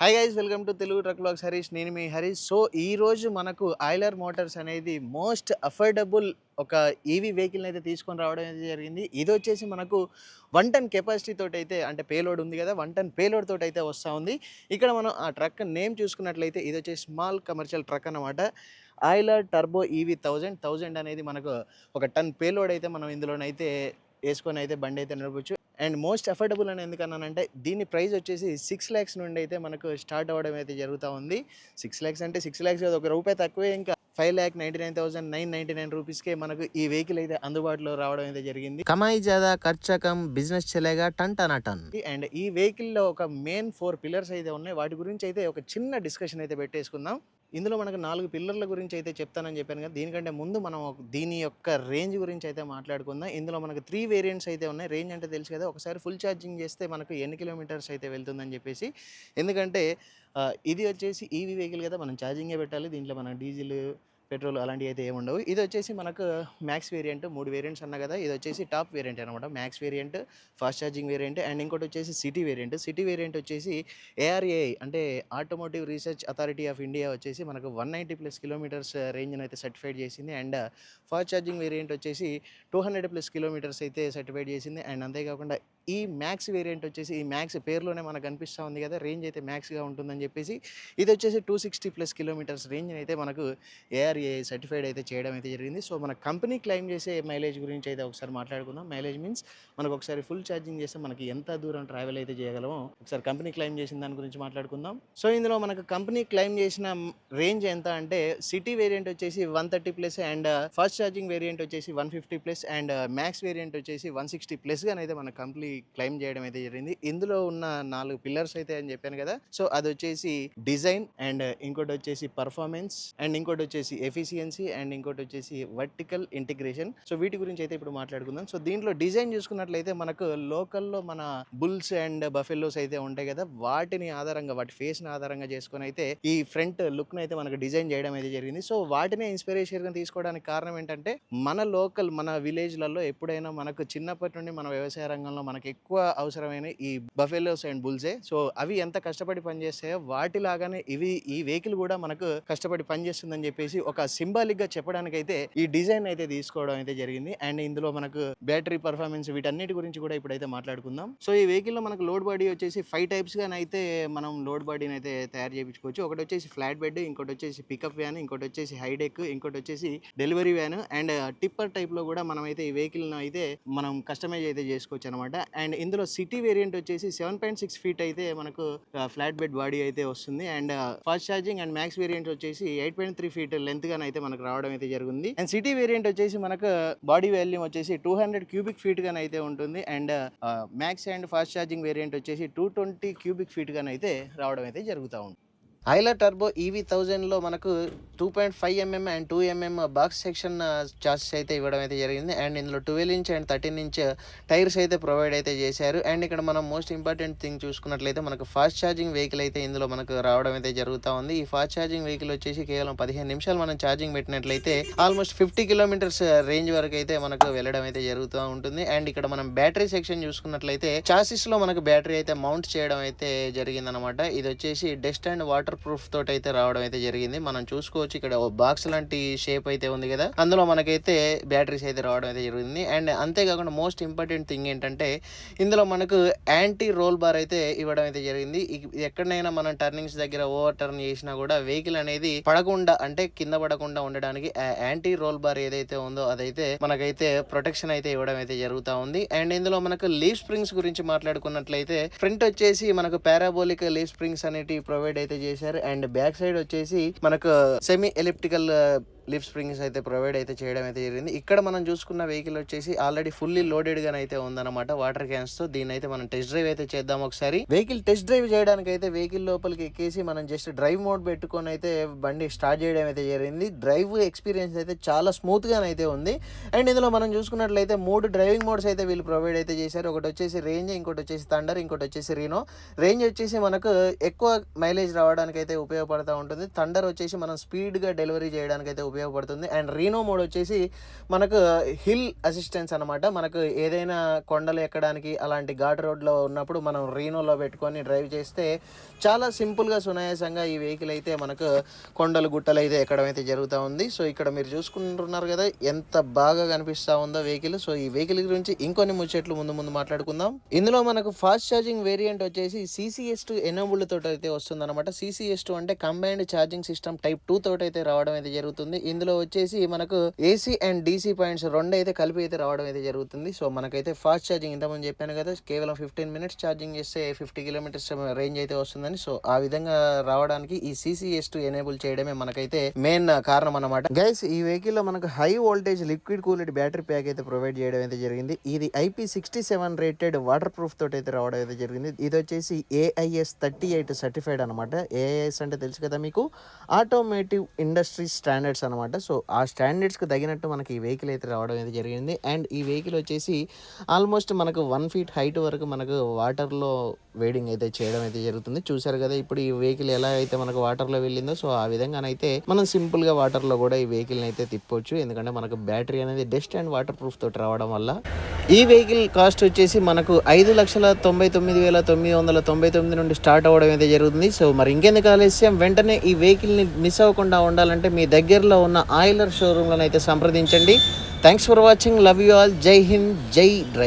Hi guys welcome to Telugu truck blogs Harish నేను మీ Harish so ఈ రోజు మనకు ఆయిలర్ మోటార్స్ అనేది మోస్ట్ అఫోర్డబుల్ ఒక ఈవీ వెహికల్ అయితే తీసుకొని రావడం జరిగింది. ఇది వచ్చేసి మనకు వన్ టన్ కెపాసిటీ తోటి అయితే అంటే పేలోడ్ ఉంది కదా వన్ టన్ పేలోడ్ తోటి అయితే వస్తూ ఉంది. ఇక్కడ మనం ఆ ట్రక్ నేమ్ చూసుకున్నట్లయితే ఇది వచ్చేసి స్మాల్ కమర్షియల్ ట్రక్ అన్నమాట. Euler turbo EV thousand thousand అనేది మనకు ఒక టన్ పేలోడ్ అయితే మనం ఇందులోనైతే వేసుకొని అయితే బండి అయితే నడపచ్చు. అండ్ మోస్ట్ అఫోర్డబుల్ అని ఎందుకన్నానంటే దీని ప్రైస్ వచ్చేసి సిక్స్ ల్యాక్స్ నుండి అయితే మనకు స్టార్ట్ అవ్వడం అయితే జరుగుతూ ఉంది. సిక్స్ ల్యాక్స్ అంటే సిక్స్ ల్యాక్స్ ఒక రూపాయి తక్కువే. ఇంకా five lakh ninety nine thousand nine ninety nine రూపీస్కే మనకు ఈ వెహికల్ అయితే అందుబాటులో రావడం అయితే జరిగింది. కమాయి జ్యాదా ఖర్చకం business చలేగా ton ton ton. And ఈ వెహికల్లో ఒక మెయిన్ ఫోర్ పిల్లర్స్ అయితే ఉన్నాయి. వాటి గురించి అయితే ఒక చిన్న డిస్కషన్ అయితే పెట్టేసుకుందాం. ఇందులో మనకు నాలుగు పిల్లర్ల గురించి అయితే చెప్తానని చెప్పాను కదా దీనికంటే ముందు మనం దీని యొక్క రేంజ్ గురించి అయితే మాట్లాడుకుందాం. ఇందులో మనకు త్రీ వేరియంట్స్ అయితే ఉన్నాయి. రేంజ్ అంటే తెలుసు కదా ఒకసారి ఫుల్ ఛార్జింగ్ చేస్తే మనకు ఎన్ని కిలోమీటర్స్ అయితే వెళ్తుందని చెప్పేసి. ఎందుకంటే ఇది వచ్చేసి ఈవీ వెహికల్ కదా మనం ఛార్జింగే పెట్టాలి దీంట్లో మనం డీజిల్ పెట్రోల్ అలాంటివి అయితే ఏముండవు. ఇది వచ్చేసి మనకు మ్యాక్స్ వేరియంట్ మూడు వేరియంట్స్ అన్న కదా ఇది వచ్చేసి టాప్ వేరియంట్ అనమాట. Max variant fast charging variant and ఇంకోటి వచ్చేసి సిటీ వేరియంట్ సిటీ వేరియంట్ వచ్చేసి ఏఆర్ఏఐ అంటే automotive research authority of India వచ్చేసి మనకు వన్ నైంటీ ప్లస్ కిలోమీటర్స్ రేంజ్ని అయితే సర్టిఫైడ్ చేసింది. అండ్ ఫాస్ట్ ఛార్జింగ్ వేరియంట్ వచ్చేసి టూ హండ్రెడ్ ప్లస్ కిలోమీటర్స్ అయితే సర్టిఫైడ్ చేసింది. అండ్ అంతేకాకుండా ఈ మ్యాక్స్ వేరియంట్ వచ్చేసి ఈ మ్యాక్స్ పేరులోనే మనకు కనిపిస్తూ ఉంది కదా రేంజ్ అయితే మ్యాక్స్గా ఉంటుందని చెప్పేసి ఇది వచ్చేసి two sixty plus kilometres range అయితే మనకు ఏఆర్ఏ సర్టిఫైడ్ అయితే చేయడం అయితే జరిగింది. సో మన కంపెనీ క్లెయిమ్ చేసే మైలేజ్ గురించి అయితే ఒకసారి మాట్లాడుకుందాం. మైలేజ్ మీన్స్ మనకు ఒకసారి ఫుల్ ఛార్జింగ్ చేస్తే మనకి ఎంత దూరం ట్రావెల్ అయితే చేయగలమో ఒకసారి కంపెనీ క్లెయిమ్ చేసిన దాని గురించి మాట్లాడుకుందాం. సో ఇందులో మనకు కంపెనీ క్లెయిమ్ చేసిన రేంజ్ ఎంత అంటే సిటీ వేరియంట్ వచ్చేసి one thirty plus and first charging variant వచ్చేసి one fifty plus and max variant వచ్చేసి వన్ సిక్స్టీ ప్లస్గానైతే అయితే మన కంపెనీ క్లెయిమ్ చేయడం అయితే జరిగింది. ఇందులో ఉన్న నాలుగు పిల్లర్స్ అయితే అని చెప్పాను కదా. సో అది వచ్చేసి డిజైన్ అండ్ ఇంకోటి వచ్చేసి పర్ఫార్మెన్స్ అండ్ ఇంకోటి వచ్చేసి ఎఫిషియన్సీ అండ్ ఇంకోటి వచ్చేసి వర్టికల్ ఇంటిగ్రేషన్. సో వీటి గురించి అయితే ఇప్పుడు మాట్లాడుకుందాం. సో దీంట్లో డిజైన్ చూసుకున్నట్లయితే మనకు లోకల్లో మన బుల్స్ అండ్ బఫెల్లోస్ అయితే ఉంటాయి కదా. వాటిని ఆధారంగా వాటి ఫేస్ని ఆధారంగా చేసుకొని అయితే ఈ ఫ్రంట్ లుక్ను అయితే మనకు డిజైన్ చేయడం అయితే జరిగింది. సో వాటినే ఇన్స్పిరేషన్గా తీసుకోవడానికి కారణం ఏంటంటే మన లోకల్ మన విలేజ్లలో ఎప్పుడైనా మనకు చిన్నప్పటి నుండి మన వ్యవసాయ రంగంలో మనకి ఎక్కువ అవసరమైన ఈ బఫెలోస్ అండ్ బుల్సే. సో అవి ఎంత కష్టపడి పనిచేస్తాయో వాటిలాగానే ఇవి ఈ వెహికల్ కూడా మనకు కష్టపడి పనిచేస్తుందని చెప్పేసి ఒక సింబాలిక్గా ఈ డిజైన్ అయితే తీసుకోవడం అయితే జరిగింది. అండ్ ఇందులో మనకు బ్యాటరీ పర్ఫార్మెన్స్ వీటన్నిటి గురించి కూడా ఇప్పుడైతే మాట్లాడుకుందాం. సో ఈ వెహికల్లో మనకు లోడ్ బాడీ వచ్చేసి ఫైవ్ టైప్స్ అయితే మనం లోడ్ బాడీని అయితే తయారు చేయించుకోవచ్చు. ఒకటి వచ్చేసి ఫ్లాట్ బెడ్ ఇంకోటి వచ్చేసి పికప్ వ్యాన్ ఇంకోటి వచ్చేసి హైడెక్ ఇంకోటి వచ్చేసి డెలివరీ వ్యాన్. అండ్ టిప్పర్ టైప్లో కూడా మనం అయితే ఈ వెహికల్ అయితే మనం కస్టమైజ్ అయితే చేసుకోవచ్చు అనమాట అండ్ ఇందులో సిటీ వేరియంట్ వచ్చేసి సెవెన్ పాయింట్ సిక్స్ ఫీట్ అయితే మనకు ఫ్లాట్ బెడ్ బాడీ అయితే వస్తుంది. And fast charging and max variant వచ్చేసి eight point three feet length గానే అయితే మనకు రావడం అయితే జరిగింది. అండ్ సిటీ వేరియంట్ వచ్చేసి మనకు బాడీ వాల్యూమ్ వచ్చేసి టూ హండ్రెడ్ క్యూబిక్ ఫీట్ గానే అయితే ఉంటుంది. And max and fast charging variant వచ్చేసి టూ ట్వంటీ క్యూబిక్ ఫీట్ గానే అయితే రావడం అయితే జరుగుతూ ఉంది. ఐలా టర్బో ఈవీ థౌజండ్లో మనకు two point five mm and two mm box section charges అయితే ఇవ్వడం అయితే జరిగింది. అండ్ ఇందులో twelve inch and thirteen inch tyres అయితే ప్రొవైడ్ అయితే చేశారు. అండ్ ఇక్కడ మనం మోస్ట్ ఇంపార్టెంట్ థింగ్ చూసుకున్నట్లయితే మనకు ఫాస్ట్ ఛార్జింగ్ వెహికల్ అయితే ఇందులో మనకు రావడం అయితే జరుగుతూ ఉంది. ఈ ఫాస్ట్ ఛార్జింగ్ వెహికల్ వచ్చేసి కేవలం పదిహేను నిమిషాలు మనం ఛార్జింగ్ పెట్టినట్లయితే ఆల్మోస్ట్ ఫిఫ్టీ కిలోమీటర్స్ రేంజ్ వరకు అయితే మనకు వెళ్ళడం అయితే జరుగుతూ ఉంటుంది. అండ్ ఇక్కడ మనం బ్యాటరీ సెక్షన్ చూసుకున్నట్లయితే చాసిస్లో మనకు బ్యాటరీ అయితే మౌంట్ చేయడం అయితే జరిగిందనమాట ఇది వచ్చేసి డస్ట్ అండ్ వాటర్ ప్రూఫ్ తోటి అయితే రావడం అయితే జరిగింది. మనం చూసుకోవచ్చు ఇక్కడ బాక్స్ లాంటి షేప్ అయితే ఉంది కదా. అందులో మనకైతే బ్యాటరీస్ అయితే రావడం అయితే జరిగింది. అండ్ అంతేకాకుండా మోస్ట్ ఇంపార్టెంట్ థింగ్ ఏంటంటే ఇందులో మనకు యాంటీ రోల్ బార్ అయితే ఇవ్వడం అయితే జరిగింది. ఎక్కడైనా మనం టర్నింగ్స్ దగ్గర ఓవర్ టర్న్ చేసినా కూడా వెహికల్ అనేది పడకుండా అంటే కింద పడకుండా ఉండడానికి యాంటీ రోల్ బార్ ఏదైతే ఉందో అదైతే మనకైతే ప్రొటెక్షన్ అయితే ఇవ్వడం అయితే జరుగుతూ ఉంది. అండ్ ఇందులో మనకు లీవ్ స్ప్రింగ్స్ గురించి మాట్లాడుకున్నట్లయితే ఫ్రంట్ వచ్చేసి మనకు పారాబోలిక్ లీవ్ స్ప్రింగ్స్ అనేటివి ప్రొవైడ్ అయితే చేశారు. అండ్ బ్యాక్ సైడ్ వచ్చేసి మనకు సెమీ ఎలిప్టికల్ లిఫ్ట్ స్ప్రింగ్స్ అయితే ప్రొవైడ్ అయితే చేయడం అయితే జరిగింది. ఇక్కడ మనం చూసుకున్న వెహికల్ వచ్చేసి ఆల్రెడీ ఫుల్లీ లోడెడ్ అయితే ఉందన్నమాట. వాటర్ క్యాన్స్తో దీని అయితే మనం టెస్ట్ డ్రైవ్ అయితే చేద్దాం ఒకసారి. వెహికల్ టెస్ట్ డ్రైవ్ చేయడానికి అయితే వెహికల్ లోపలికి ఎక్కేసి మనం జస్ట్ డ్రైవ్ మోడ్ పెట్టుకొని అయితే బండి స్టార్ట్ చేయడం అయితే జరిగింది. డ్రైవ్ ఎక్స్పీరియన్స్ అయితే చాలా స్మూత్గా అయితే ఉంది. అండ్ ఇందులో మనం చూసుకున్నట్లయితే మూడు డ్రైవింగ్ మోడ్స్ అయితే వీళ్ళు ప్రొవైడ్ అయితే చేశారు. ఒకటి వచ్చేసి రేంజ్ ఇంకోటి వచ్చేసి థండర్ ఇంకోటి వచ్చేసి రీనో. రేంజ్ వచ్చేసి మనకు ఎక్కువ మైలేజ్ రావడానికి అయితే ఉపయోగపడతా ఉంటుంది. థండర్ వచ్చేసి మనం స్పీడ్గా డెలివరీ చేయడానికి అయితే ఉపయోగపడుతుంది. అండ్ రీనో మోడ్ వచ్చేసి మనకు హిల్ అసిస్టెన్స్ అనమాట మనకు ఏదైనా కొండలు ఎక్కడానికి అలాంటి ఘాట్ రోడ్లో ఉన్నప్పుడు మనం రీనోలో పెట్టుకొని డ్రైవ్ చేస్తే చాలా సింపుల్గా సునాయాసంగా ఈ వెహికల్ అయితే మనకు కొండలు గుట్టలు అయితే ఎక్కడమైతే అయితే జరుగుతూ ఉంది. సో ఇక్కడ మీరు చూసుకుంటున్నారు కదా ఎంత బాగా కనిపిస్తూ ఉందో వెహికల్. సో ఈ వెహికల్ గురించి ఇంకొన్ని ముచ్చట్లు ముందు ముందు మాట్లాడుకుందాం. ఇందులో మనకు ఫాస్ట్ ఛార్జింగ్ వేరియంట్ వచ్చేసి సిసిఎస్ టూ ఎనబుల్ తోటి అయితే వస్తుంది అనమాట సిసిఎస్ టూ అంటే combined charging system type two తోటి అయితే రావడం అయితే జరుగుతుంది. ఇందులో వచ్చేసి మనకు ఏసీ అండ్ డీసీ పాయింట్స్ రెండు అయితే కలిపి అయితే రావడం అయితే జరుగుతుంది. సో మనకైతే ఫాస్ట్ ఛార్జింగ్ ఇంతకుముందు చెప్పాను కదా కేవలం ఫిఫ్టీన్ మినిట్స్ ఛార్జింగ్ చేస్తే ఫిఫ్టీ కిలోమీటర్స్ రేంజ్ అయితే వస్తుందని. సో ఆ విధంగా రావడానికి ఈ సిసిఎస్ టూ ఎనేబుల్ చేయడమే మనకైతే మెయిన్ కారణం అనమాట గైస్ ఈ వెహికల్లో మనకు high voltage liquid cooled battery pack అయితే ప్రొవైడ్ చేయడం అయితే జరిగింది. ఇది IP sixty seven rated waterproof తోటి అయితే రావడం అయితే జరిగింది. ఇది వచ్చేసి ఏఐఎస్ థర్టీ ఎయిట్ సర్టిఫైడ్ అనమాట ఏఐఎస్ అంటే తెలుసు కదా మీకు? ఆటోమేటివ్ ఇండస్ట్రీ స్టాండర్డ్స్ అనమాట. సో ఆ స్టాండర్డ్స్కి తగినట్టు మనకి ఈ వెహికల్ అయితే రావడం అయితే జరిగింది. అండ్ ఈ వెహికల్ వచ్చేసి ఆల్మోస్ట్ మనకు వన్ ఫీట్ హైట్ వరకు మనకు వాటర్లో వేడింగ్ అయితే చేయడం అయితే జరుగుతుంది. చూసారు కదా ఇప్పుడు ఈ వెహికల్ ఎలా అయితే మనకు వాటర్లో వెళ్ళిందో సో ఆ విధంగానైతే మనం సింపుల్గా వాటర్లో కూడా ఈ వెహికల్ని అయితే తిప్పొచ్చు. ఎందుకంటే మనకు బ్యాటరీ అనేది డస్ట్ అండ్ వాటర్ ప్రూఫ్ తోటి రావడం వల్ల ఈ వెహికల్ కాస్ట్ వచ్చేసి మనకు ఐదు లక్షల తొంభై తొమ్మిది వేల తొమ్మిది వందల తొంభై తొమ్మిది నుండి స్టార్ట్ అవ్వడం అయితే జరుగుతుంది. సో మరి ఇంకెందుకు ఆలస్యం? వెంటనే ఈ వెహికల్ని మిస్ అవ్వకుండా ఉండాలంటే మీ దగ్గరలో ఉన్న ఆయిలర్ షోరూమ్లను అయితే సంప్రదించండి. Thanks for watching love you all జై హింద్ జై డ్రై